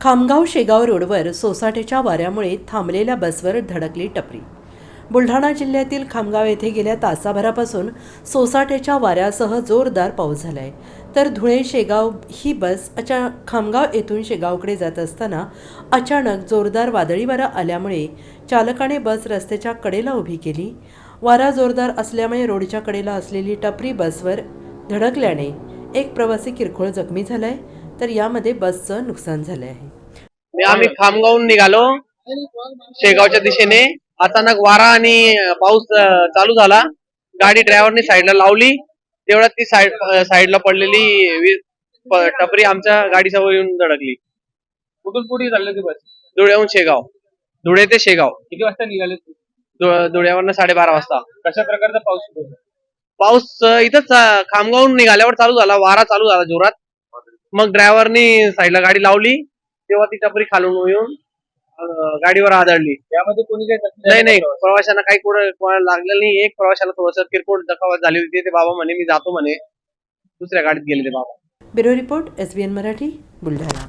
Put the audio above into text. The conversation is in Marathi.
खामगाव शेगाव रोडवर सोसाट्याच्या वाऱ्यामुळे थांबलेल्या बसवर धडकली टपरी. बुलढाणा जिल्ह्यातील खामगाव येथे गेल्या तासाभरापासून सोसाट्याच्या वाऱ्यासह जोरदार पाऊस झाला आहे तर धुळे शेगाव ही बस अचा खामगाव येथून शेगावकडे जात असताना अचानक जोरदार वादळी वारा आल्यामुळे चालकाने बस रस्त्याच्या कडेला उभी केली. वारा जोरदार असल्यामुळे रोडच्या कडेला असलेली टपरी बसवर धडकल्याने एक प्रवासी किरकोळ जखमी झाला आहे तर यामध्ये बसचं नुकसान झालं आहे. मी आम्ही खामगावून निघालो. शेगावच्या दिशेने. अचानक वारा आणि पाऊस चालू झाला. गाडी ड्रायव्हरने साईडला लावली. तेवढ्यात ती साईड साईडला पडलेली टपरी आमच्या गाडीसमोर येऊन धडकली. कुठून कुठे चालले ते बस? धुळ्याहून शेगाव. धुळे ते शेगाव. किती वाजता निघाले धुळ्यावरनं साडेबारा वाजता. कशा प्रकारचा पाऊस? पाऊस इथंच अं, खामगावहून निघाल्यावर चालू झाला. वारा चालू झाला जोरात. मग ड्रायव्हरनी साईडला गाडी लावली तेव्हा ती टपरी खालून येऊन अं, गाडीवर आदळली यामध्ये कोणी काही जखमी नाही झालं नाही का? प्रवाशांना काही कुठं कोणाला लागलेलं नाही. एक प्रवाशाला थोडस किरकोळ दखावत झाली होती. ते बाबा म्हणे मी जातो म्हणे. दुसऱ्या गाडीत गेले ते बाबा. Bureau report S B N Marathi Buldhana.